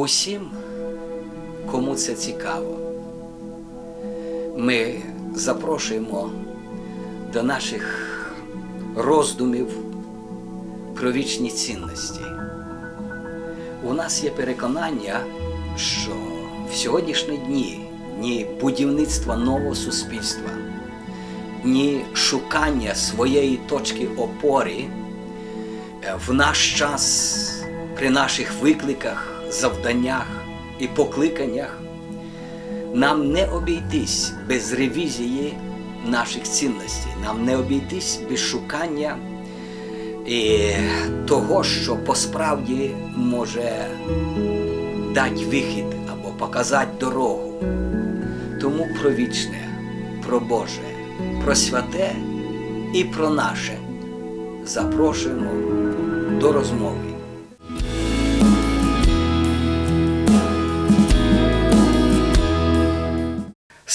усім, кому це цікаво. Ми запрошуємо до наших роздумів про вічні цінності. У нас є переконання, що в сьогоднішні дні дні будівництва нового суспільства, дні шукання своєї точки опори е, в наш час при наших викликах, завданнях і покликаннях нам не обійтись без ревізії наших цінностей, нам не обійтись без шукання і того, що посправді може дати вихід або показати дорогу. Тому про вічне, про Боже, про святе і про наше запрошуємо до розмови.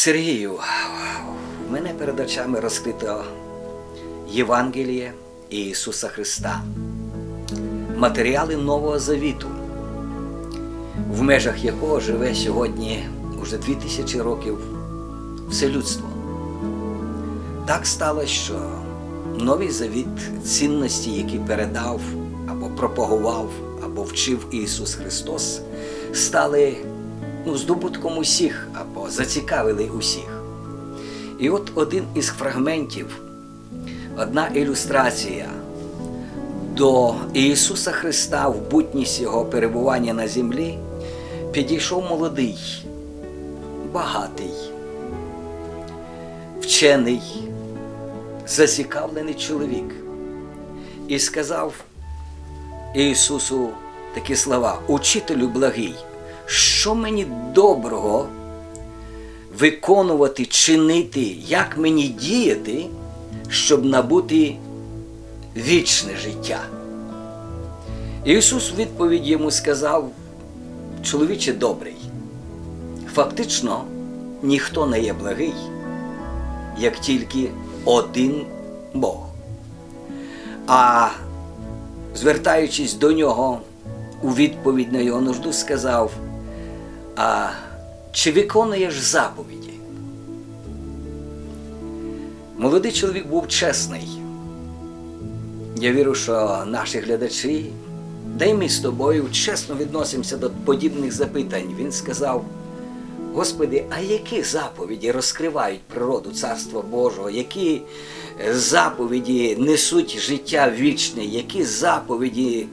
Сергію, в мене перед очами розкрито Євангеліє Ісуса Христа, матеріали Нового Завіту, в межах якого живе сьогодні уже дві тисячі років все людство. Так сталося, що новий завіт цінності, які передав або пропагував, або вчив Ісус Христос, стали ну, здобутком усіх або зацікавили усіх. І от один із фрагментів, одна ілюстрація до Ісуса Христа в бутність Його перебування на землі, підійшов молодий, багатий, вчений, зацікавлений чоловік і сказав Ісусу такі слова: Учителю благий, що мені доброго виконувати, чинити, як мені діяти, щоб набути вічне життя. Ісус у відповідь йому сказав, чоловіче добрий, фактично ніхто не є благий, як тільки один Бог. А звертаючись до нього у відповідь на його нужду, сказав, а чи виконуєш заповіді? Молодий чоловік був чесний. Я вірю, що наші глядачі, да й ми з тобою чесно відносимося до подібних запитань. Він сказав: Господи, а які заповіді розкривають природу Царства Божого, які заповіді несуть життя вічне, які заповіді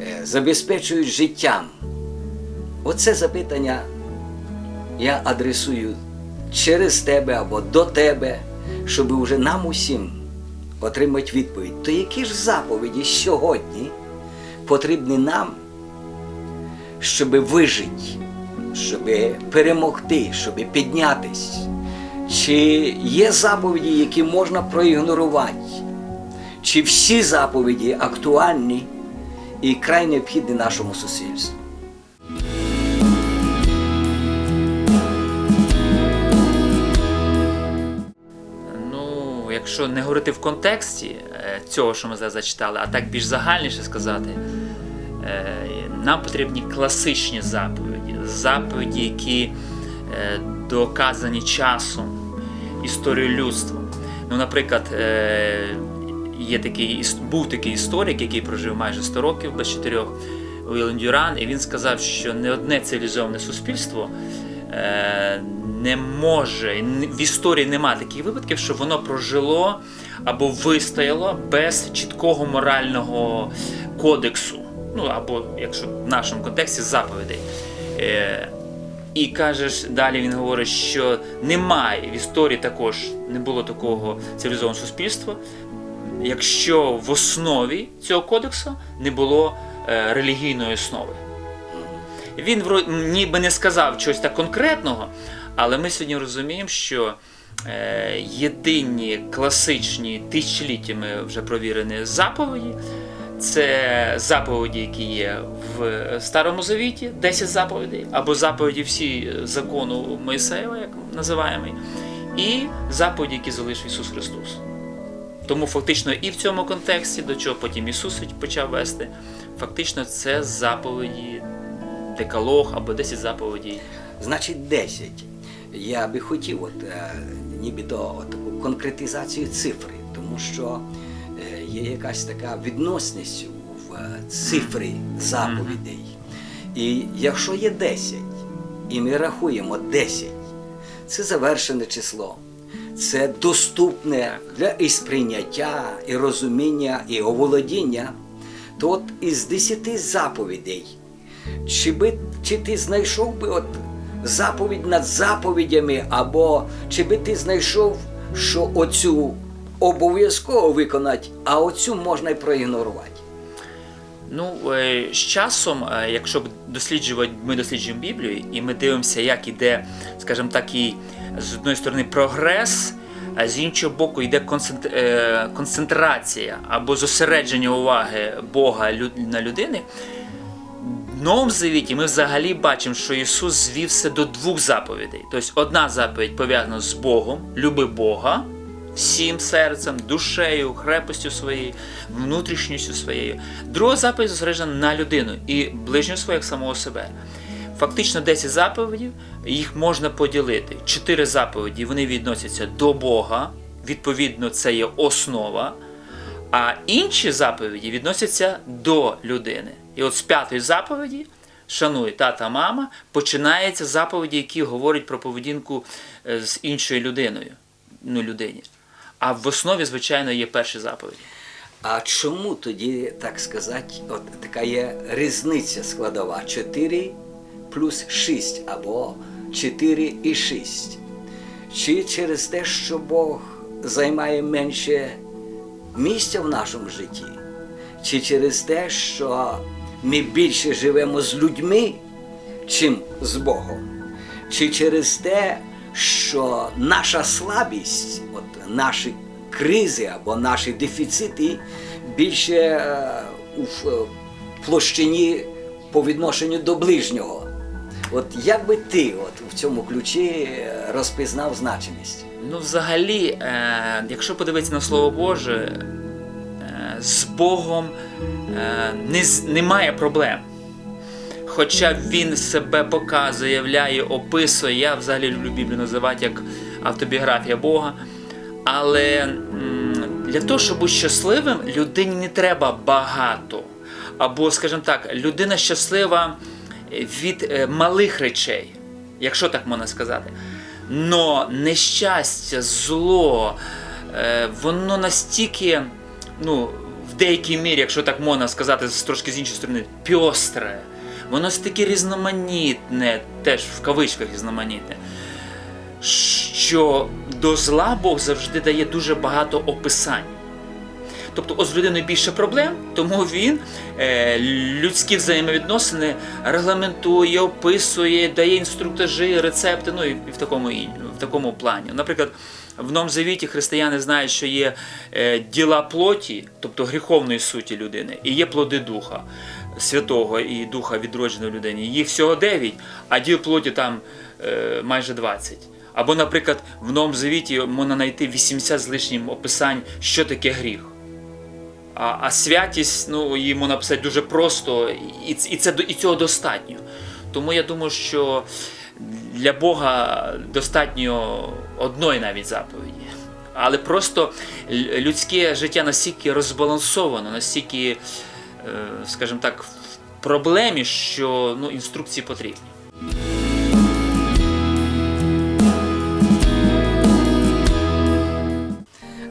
е, забезпечують життям? Оце запитання я адресую через тебе або до тебе, щоб уже нам усім отримати відповідь. То які ж заповіді сьогодні потрібні нам, щоб вижити, щоб перемогти, щоб піднятись? Чи є заповіді, які можна проігнорувати? Чи всі заповіді актуальні і край необхідні нашому суспільству? Ну, якщо не говорити в контексті е, цього, що ми зараз зачитали, а так більш загальніше сказати, е, нам потрібні класичні заповіді, заповіді, які е, доказані часом, історією людства. Ну, наприклад, є такий, був такий історик, який прожив майже 100 років без 4 Уілен Дюран, і він сказав, що не одне цивілізоване суспільство не може, в історії нема таких випадків, що воно прожило або вистояло без чіткого морального кодексу. Ну або, якщо в нашому контексті, заповідей. Е, і кажеш, далі він говорить, що немає в історії також не було такого цивілізованого суспільства, якщо в основі цього кодексу не було е, релігійної основи. Він ніби не сказав чогось так конкретного, але ми сьогодні розуміємо, що е, єдині класичні тисячоліттями вже провірені заповіді. Це заповіді, які є в Старому Завіті, 10 заповідей, або заповіді всі закону Моїсеєва, як називаємо, і заповіді, які залишив Ісус Христос. Тому фактично і в цьому контексті, до чого потім Ісус почав вести, фактично це заповіді декалог або 10 заповідей. Значить, 10. Я би хотів, от, е, нібито от, таку конкретизацію цифри, тому що е, є якась така відносність в е, цифрі заповідей. І якщо є 10, і ми рахуємо 10, це завершене число. Це доступне для і сприйняття, і розуміння, і оволодіння. То от із 10 заповідей чи, би, чи ти знайшов би от заповідь над заповідями, або чи би ти знайшов, що оцю обов'язково виконати, а оцю можна й проігнорувати? Ну, е, з часом, е, якщо досліджувати, ми досліджуємо Біблію, і ми дивимося, як іде, скажімо так, і з одної сторони прогрес, а з іншого боку йде е, концентрація або зосередження уваги Бога на людини. Новому Завіті ми взагалі бачимо, що Ісус звівся до двох заповідей. Тобто одна заповідь пов'язана з Богом, люби Бога всім серцем, душею, крепостю своєю, внутрішністю своєю. Друга заповідь зосереджена на людину і ближнього свого як самого себе. Фактично 10 заповідей, їх можна поділити. Чотири заповіді вони відносяться до Бога, відповідно, це є основа. А інші заповіді відносяться до людини. І от з п'ятої заповіді, шануй тата, мама, починається заповіді, які говорять про поведінку е, з іншою людиною, ну, людині. А в основі, звичайно, є перші заповіді. А чому тоді, так сказати, от така є різниця складова 4 плюс 6 або 4 і 6? Чи через те, що Бог займає менше місця в нашому житті? Чи через те, що ми більше живемо з людьми, чим з Богом? Чи через те, що наша слабість, от наші кризи або наші дефіцити більше е, у площині по відношенню до ближнього? От як би ти от в цьому ключі е, розпізнав значимість? Ну, взагалі, е, якщо подивитися на Слово Боже, е, з Богом е, не, немає проблем. Хоча він себе показує, являє, описує, я взагалі люблю Біблію називати як автобіографія Бога. Але для того, щоб бути щасливим, людині не треба багато. Або, скажімо так, людина щаслива від е, малих речей, якщо так можна сказати. Но нещастя, зло, е, воно настільки, ну, в деякій мірі, якщо так можна сказати, з трошки з іншої сторони, пьостре, воно стільки різноманітне, теж в кавичках різноманітне, що до зла Бог завжди дає дуже багато описань. Тобто, з людиною більше проблем, тому він е, людські взаємовідносини регламентує, описує, дає інструктажі, рецепти, ну і в такому, в такому плані. Наприклад, в Новому Завіті християни знають, що є е, діла плоті, тобто гріховної суті людини, і є плоди духа святого і духа відродженої людини. Їх всього 9, а діл плоті там е, майже 20. Або, наприклад, в Новому Завіті можна знайти 80 з лишнім описань, що таке гріх. А, а святість, ну, її можна написати дуже просто, і, і, це, і цього достатньо. Тому я думаю, що для Бога достатньо одної навіть заповіді. Але просто людське життя настільки розбалансовано, настільки, е, скажімо так, в проблемі, що ну, інструкції потрібні.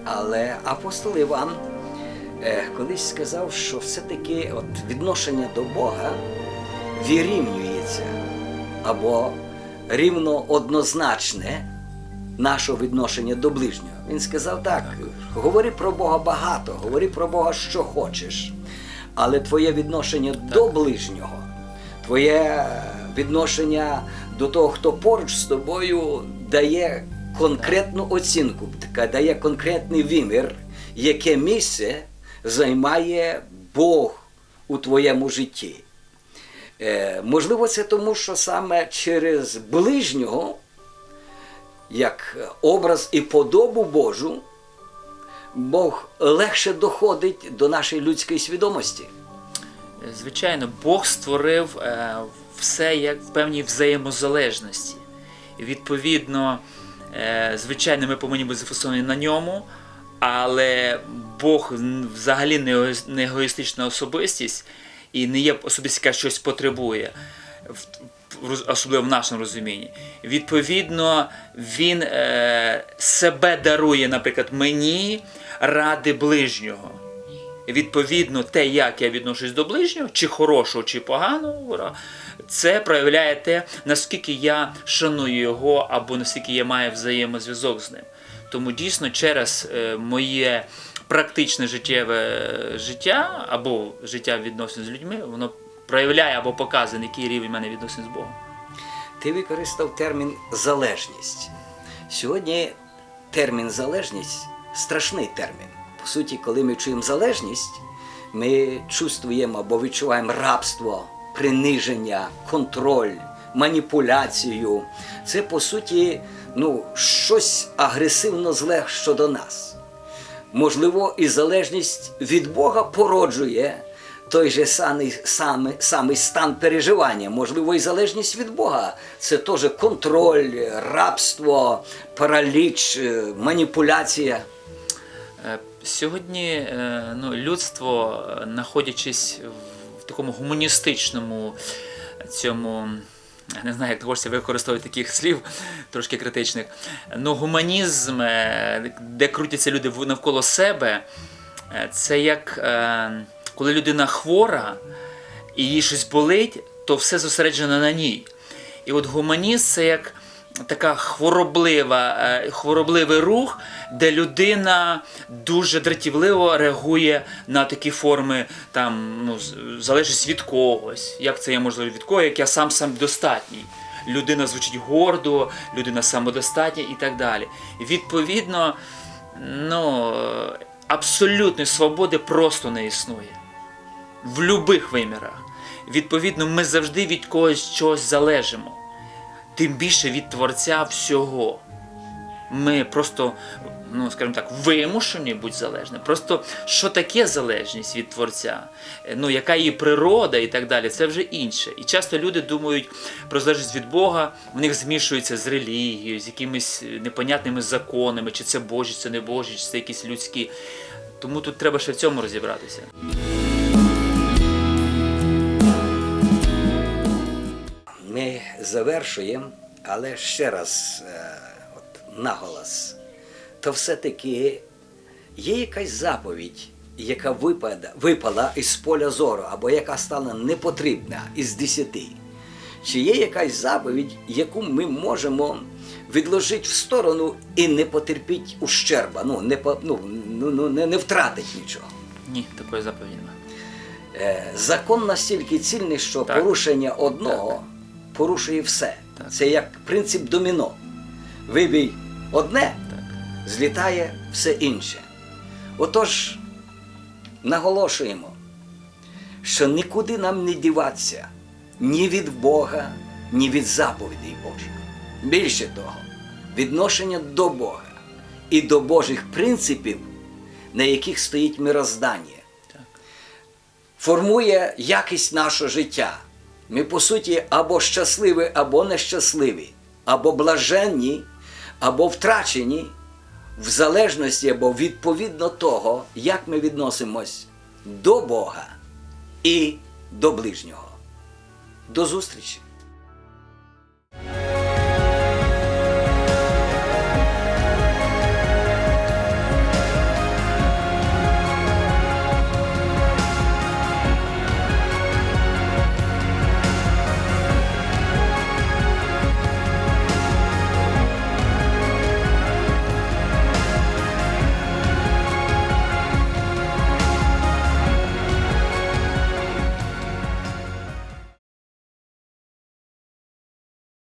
Але апостол Іван колись сказав, що все-таки от відношення до Бога вирівнюється або рівно однозначне нашого відношення до ближнього. Він сказав так: говори про Бога багато, говори про Бога, що хочеш, але твоє відношення до ближнього, твоє відношення до того, хто поруч з тобою дає конкретну оцінку, дає конкретний вимір, яке місце займає Бог у твоєму житті. Е, можливо, це тому, що саме через ближнього, як образ і подобу Божу, Бог легше доходить до нашої людської свідомості. Звичайно, Бог створив е, все як в певній взаємозалежності. Відповідно, е, звичайно, ми повинні бути зафіксовані на ньому, але Бог взагалі не егоїстична особистість і не є особистість, яка щось потребує. Особливо в нашому розумінні. Відповідно, він е, себе дарує, наприклад, мені ради ближнього. Відповідно, те, як я відношусь до ближнього, чи хорошого, чи поганого, це проявляє те, наскільки я шаную його, або наскільки я маю взаємозв'язок з ним. Тому дійсно через е, моє практичне життєве життя або життя відносин з людьми, воно проявляє або показує, який рівень в мене відносин з Богом. Ти використав термін залежність. Сьогодні термін залежність страшний термін. По суті, коли ми чуємо залежність, ми чувствуємо або відчуваємо рабство, приниження, контроль, маніпуляцію. Це по суті ну, щось агресивно зле щодо нас. Можливо, і залежність від Бога породжує той же самий, самий, самий стан переживання. Можливо, і залежність від Бога. Це теж контроль, рабство, параліч, е, маніпуляція. Е, Сьогодні е, ну, людство, знаходячись в такому гуманістичному цьому. Не знаю, як хочеться використовувати таких слів, трошки критичних. Ну, гуманізм, е, де крутяться люди навколо себе, е, це як е, коли людина хвора і їй щось болить, то все зосереджено на ній. І от гуманіст це як така хвороблива, е, хворобливий рух, де людина дуже дратівливо реагує на такі форми, там, ну, залежить від когось. Як це є можливо від кого, як я сам самодостатній. Людина звучить гордо, людина самодостатня і так далі. Відповідно, ну, абсолютної свободи просто не існує в будь-яких вимірах. Відповідно, ми завжди від когось чогось залежимо. Тим більше від Творця всього. Ми просто, ну скажімо так, вимушені бути залежними. Просто що таке залежність від Творця, Е, ну яка її природа і так далі, це вже інше. І часто люди думають про залежність від Бога, в них змішується з релігією, з якимись непонятними законами, чи це Божі, чи це не Божі, чи це якісь людські. Тому тут треба ще в цьому розібратися. Завершуємо, але ще раз е, от, наголос. То все-таки є якась заповідь, яка випада, випала із поля зору, або яка стала непотрібна із десяти. Чи є якась заповідь, яку ми можемо відложити в сторону і не потерпіть ущерба, ну, не, по- ну, ну, ну, не, не втратить нічого? Ні, такої заповіді немає. Е, Закон настільки цільний, що Так. порушення одного порушує все. Так. Це як принцип доміно. Вибій одне, Так. злітає все інше. Отож, наголошуємо, що нікуди нам не діватися ні від Бога, ні від заповідей Божих. Більше того, відношення до Бога і до Божих принципів, на яких стоїть мироздання формує якість нашого життя. Ми, по суті, або щасливі, або нещасливі, або блаженні, або втрачені, в залежності або відповідно того, як ми відносимось до Бога і до ближнього. До зустрічі!